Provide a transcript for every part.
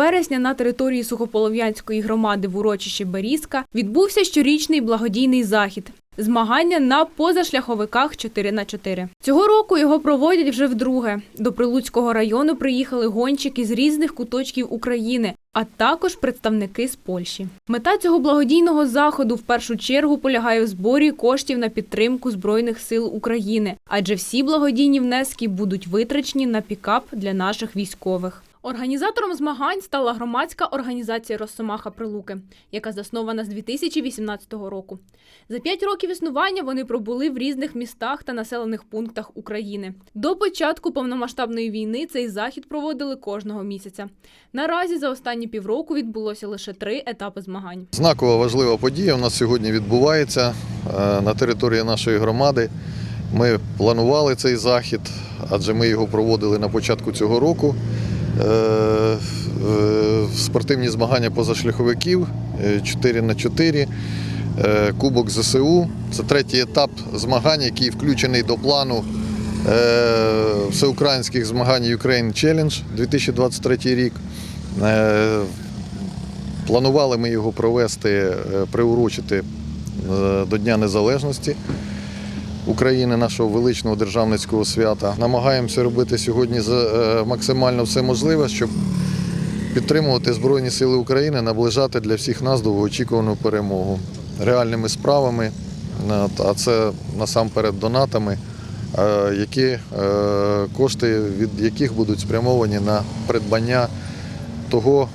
вересня на території Сухополов'янської громади в урочищі Берізка відбувся щорічний благодійний захід. Змагання на позашляховиках 4 на 4 Цього року його проводять вже вдруге. До Прилуцького району приїхали гонщики з різних куточків України, а також представники з Польщі. Мета цього благодійного заходу в першу чергу полягає в зборі коштів на підтримку Збройних сил України, адже всі благодійні внески будуть витрачені на пікап для наших військових. Організатором змагань стала громадська організація Росомаха Прилуки, яка заснована з 2018 року. За п'ять років існування вони пробули в різних містах та населених пунктах України. До початку повномасштабної війни цей захід проводили кожного місяця. Наразі за останні півроку відбулося лише три етапи змагань. Знакова важлива подія у нас сьогодні відбувається е, на території нашої громади. Ми планували цей захід, адже ми його проводили на початку цього року. Е, е, Спортивні змагання позашляховиків 4 на 4 е, Кубок ЗСУ. Це третій етап змагань, який включений до плану е, всеукраїнських змагань Ukraine Challenge 2023 рік. Е, Планували ми його провести, е, приурочити е, до Дня Незалежності України, нашого величного державницького свята. Намагаємося робити сьогодні е, максимально все можливе, щоб підтримувати Збройні Сили України, наближати для всіх нас довгоочікувану перемогу реальними справами, а це насамперед донатами, е, які е, кошти від яких будуть спрямовані на придбання того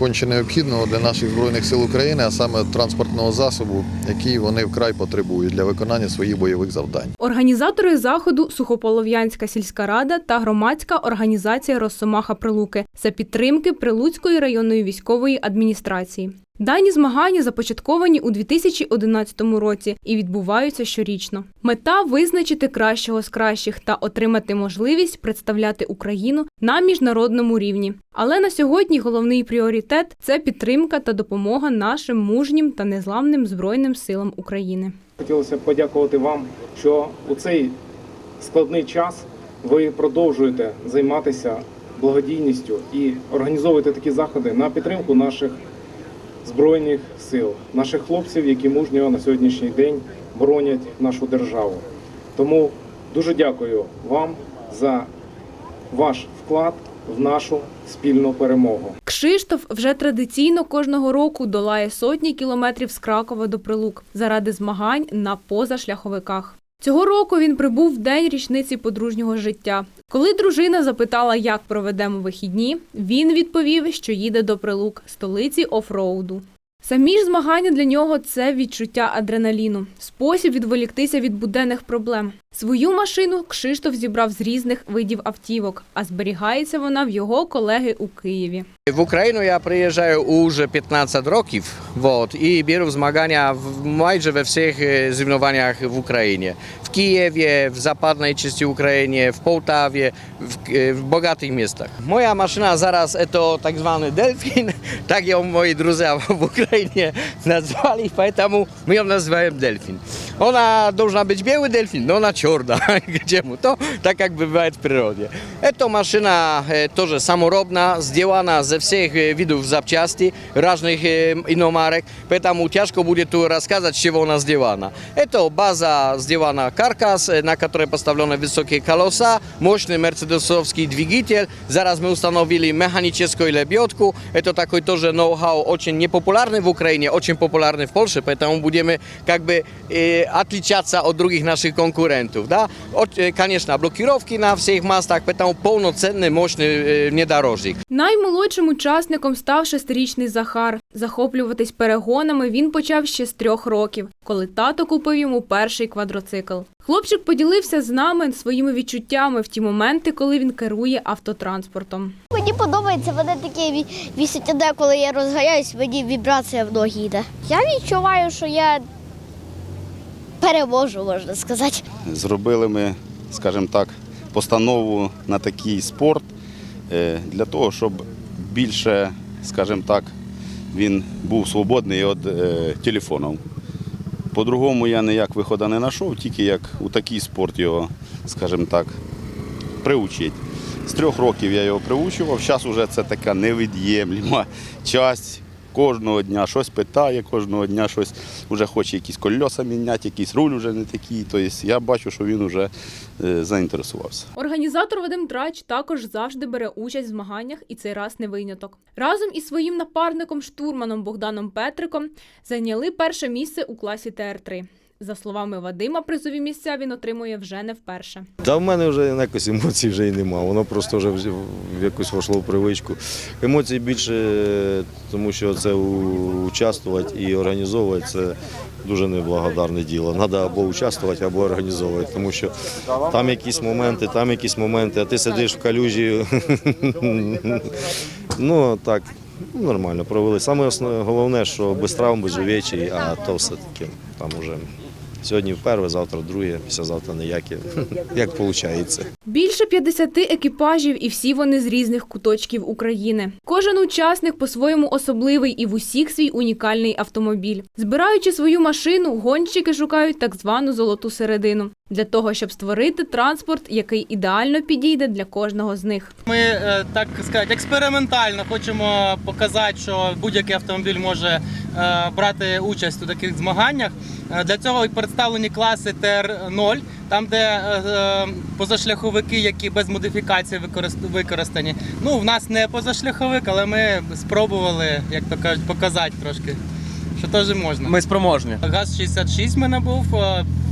конче необхідного для наших збройних сил України, а саме транспортного засобу, який вони вкрай потребують для виконання своїх бойових завдань. Організатори заходу Сухополов'янська сільська рада та громадська організація Росомаха Прилуки за підтримки Прилуцької районної військової адміністрації. Дані змагання започатковані у 2011 році і відбуваються щорічно. Мета визначити кращого з кращих та отримати можливість представляти Україну на міжнародному рівні. Але на сьогодні головний пріоритет це підтримка та допомога нашим мужнім та незламним збройним силам України. Хотілося б подякувати вам, що у цей складний час ви продовжуєте займатися благодійністю і організовуєте такі заходи на підтримку наших збройних сил, наших хлопців, які мужньо на сьогоднішній день боронять нашу державу. Тому дуже дякую вам за ваш вклад в нашу спільну перемогу. Кшиштоф вже традиційно кожного року долає сотні кілометрів з Кракова до Прилук заради змагань на позашляховиках. Цього року він прибув в день річниці подружнього життя. Коли дружина запитала, як проведемо вихідні, він відповів, що їде до Прилук, столиці офроуду. Самі ж змагання для нього це відчуття адреналіну, спосіб відволіктися від буденних проблем. Свою машину Кшиштоф зібрав з різних видів автівок, а зберігається вона в його колеги у Києві. В Україну я приїжджаю уже 15 років вот, і беру змагання в- майже во всіх е, в Україні. В Києві, в западній частині України, в Полтаві, в, е, в багатих містах. Моя машина зараз це так званий дельфін, так його мої друзі в Україні назвали, поэтому ми його називаємо дельфін. Вона должна бути білий дельфін, но вона чорна. Чому? То так як буває в природі. Эта машина е, теж саморобна, зроблена ze всіх е, видів запчастей, різних е, іномарок, поэтому тяжко буде тут розказати, з чого вона зроблена. Это база сделана каркас, е, на которой поставлены высокие колеса, мощный мерседесовский двигатель. Зараз мы установили механическую лебедку. Это такой тоже ноу-хау, очень непопулярный в Украине, очень популярный в Польше, поэтому будем э, как бы э, отличаться от других наших конкурентов. Да? От, э, конечно, блокировки на всех мостах, поэтому полноценный мощный э, внедорожник. Наймолодшим учасником став шестирічний Захар. Захоплюватись перегонами він почав ще з трьох років, коли тато купив йому перший квадроцикл. Хлопчик поділився з нами своїми відчуттями в ті моменти, коли він керує автотранспортом. Мені подобається, вони такі ві- вісять іде, коли я розганяюсь, мені вібрація в ноги йде. Я відчуваю, що я перевожу, можна сказати. Зробили ми, скажімо так, постанову на такий спорт е, для того, щоб більше, скажімо так, він був свободний від е, телефонів. По-другому я ніяк виходу не знайшов, тільки як у такий спорт його, скажімо так, приучити. З трьох років я його приучував. Зараз вже це така невід'ємлема часть. Кожного дня щось питає, кожного дня щось вже хоче якісь кольоса міняти, якийсь руль вже не такий. Тобто я бачу, що він вже е, заінтересувався. Організатор Вадим Трач також завжди бере участь в змаганнях, і цей раз не виняток. Разом із своїм напарником штурманом Богданом Петриком зайняли перше місце у класі ТР-3. За словами Вадима, призові місця він отримує вже не вперше. Та в мене вже якось емоцій вже і нема. Воно просто вже в якусь війшло в привичку. Емоцій більше, тому що це участвувати і організовувати це дуже неблагодарне діло. Треба або участвувати, або організовувати, тому що там якісь моменти, там якісь моменти, а ти сидиш в калюжі. ну так, нормально провели. Саме основне, головне, що без травм, без увечій, а то все-таки там уже. Сьогодні вперше, завтра друге, післязавтра ніяке. Як виходить. Більше 50 екіпажів, і всі вони з різних куточків України. Кожен учасник по-своєму особливий і в усіх свій унікальний автомобіль. Збираючи свою машину, гонщики шукають так звану золоту середину для того, щоб створити транспорт, який ідеально підійде для кожного з них. Ми е, так сказати, експериментально хочемо показати, що будь-який автомобіль може е, брати участь у таких змаганнях. Е, Для цього і представлені класи ТР-0, там, де позашляховики, які без модифікації використ- використані. Ну, в нас не позашляховик, але ми спробували, як то кажуть, показати трошки, що теж можна. Ми спроможні. ГАЗ-66 в мене був.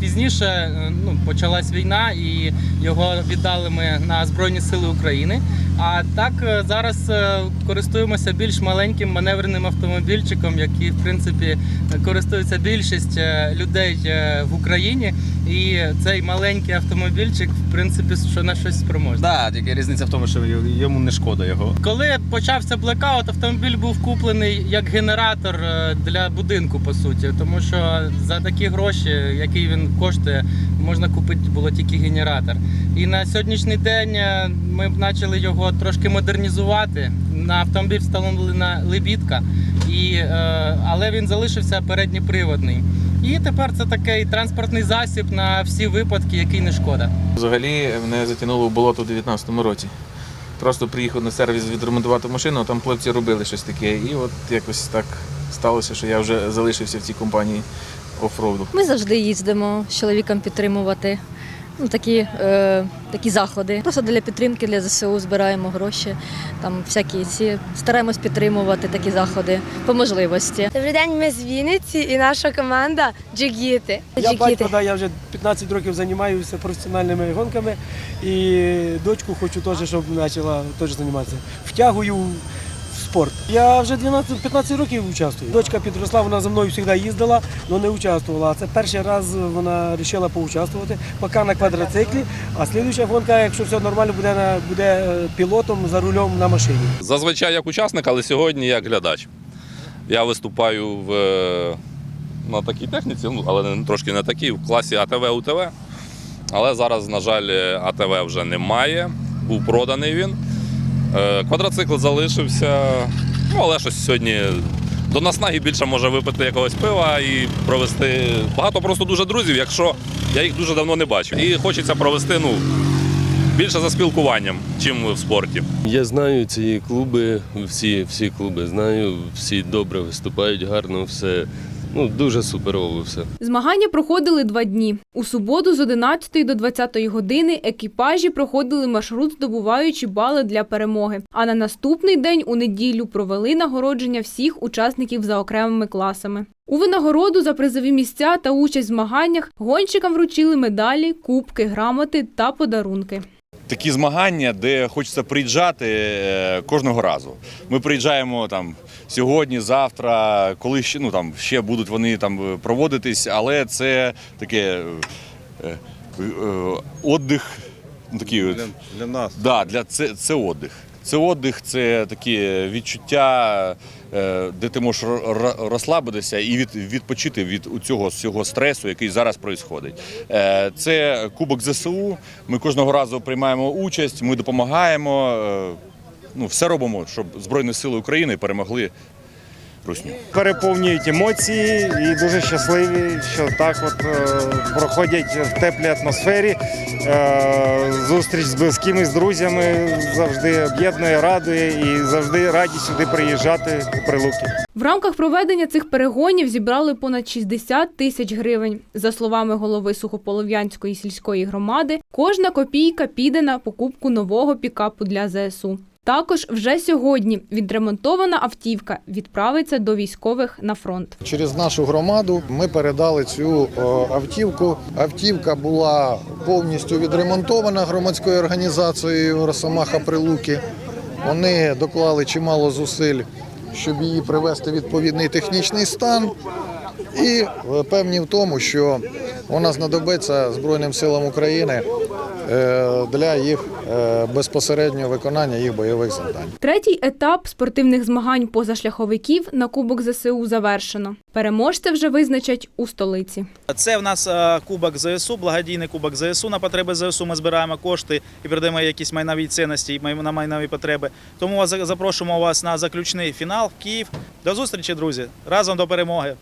Пізніше е, ну, почалась війна і його віддали ми на Збройні Сили України. А так е, зараз е, користуємося більш маленьким маневреним автомобільчиком, який в принципі користується більшість е, людей в Україні. І цей маленький автомобільчик, в принципі, що на щось спроможний. Да, тільки різниця в тому, що йому не шкода його. Коли почався блекаут, автомобіль був куплений як генератор для будинку, по суті, тому що за такі гроші, які він коштує, можна купити було тільки генератор. І на сьогоднішній день е, ми почали його трошки модернізувати. На автомобіль встановлена лебідка, і, е, але він залишився передніприводний. І тепер це такий транспортний засіб на всі випадки, який не шкода. Взагалі мене затягнуло в болото у 19-му році. Просто приїхав на сервіс відремонтувати машину, а там хлопці робили щось таке. І от якось так сталося, що я вже залишився в цій компанії офроуду. Ми завжди їздимо з чоловіком підтримувати ну, такі, е, такі заходи. Просто для підтримки для ЗСУ збираємо гроші. Там всякі ці стараємось підтримувати такі заходи по можливості. Добрий день, ми з Вінниці і наша команда Джигіти. Я батько, да, я вже 15 років займаюся професіональними гонками і дочку хочу теж, щоб почала теж займатися. Втягую спорт. Я вже 12-15 років участвую. Дочка підросла, вона за мною завжди їздила, але не участвувала. Це перший раз вона вирішила поучаствувати, поки на квадроциклі, а слідуюча гонка, якщо все нормально, буде, буде е, пілотом за рулем на машині. Зазвичай як учасник, але сьогодні як глядач. Я виступаю в, е, на такій техніці, ну, але трошки не такій, в класі АТВ УТВ. Але зараз, на жаль, АТВ вже немає, був проданий він. Е, Квадроцикл залишився, ну, але щось сьогодні до наснаги більше може випити якогось пива і провести. Багато просто дуже друзів, якщо я їх дуже давно не бачив. І хочеться провести ну, більше за спілкуванням, чим в спорті. Я знаю ці клуби, всі, всі клуби знаю, всі добре виступають, гарно все. Ну, дуже суперово все. Змагання проходили два дні. У суботу з 11 до 20 години екіпажі проходили маршрут, здобуваючи бали для перемоги. А на наступний день у неділю провели нагородження всіх учасників за окремими класами. У винагороду за призові місця та участь в змаганнях гонщикам вручили медалі, кубки, грамоти та подарунки. Такі змагання, де хочеться приїжджати е, кожного разу. Ми приїжджаємо там сьогодні, завтра, коли ще ну там ще будуть вони там е, проводитись, але це таке е, отдих. ну, Такий от, Для нас. Да, для це, це отдих. Це отдих, це такі відчуття, де ти можеш ро- ро- розслабитися і від, відпочити від цього всього стресу, який зараз відбувається. Це Кубок ЗСУ. Ми кожного разу приймаємо участь, ми допомагаємо. е, Ну, все робимо, щоб Збройні Сили України перемогли русню. переповнюють емоції і дуже щасливі, що так от е, проходять в теплій атмосфері. Е, зустріч з близькими, з друзями завжди об'єднує, радує і завжди раді сюди приїжджати у Прилуки. В рамках проведення цих перегонів зібрали понад 60 тисяч гривень. За словами голови Сухополов'янської сільської громади, кожна копійка піде на покупку нового пікапу для ЗСУ. Також вже сьогодні відремонтована автівка відправиться до військових на фронт. Через нашу громаду ми передали цю автівку. Автівка була повністю відремонтована громадською організацією Росомаха Прилуки. Вони доклали чимало зусиль, щоб її привести в відповідний технічний стан. І е, певні в тому, що вона знадобиться Збройним силам України е, для їх е, безпосереднього виконання їх бойових завдань. Третій етап спортивних змагань позашляховиків на Кубок ЗСУ завершено. Переможця вже визначать у столиці. Це в нас е, кубок ЗСУ, благодійний кубок ЗСУ. На потреби ЗСУ ми збираємо кошти і передаємо якісь майнові цінності май- на майнові потреби. Тому вас запрошуємо вас на заключний фінал в Київ. До зустрічі, друзі! Разом до перемоги!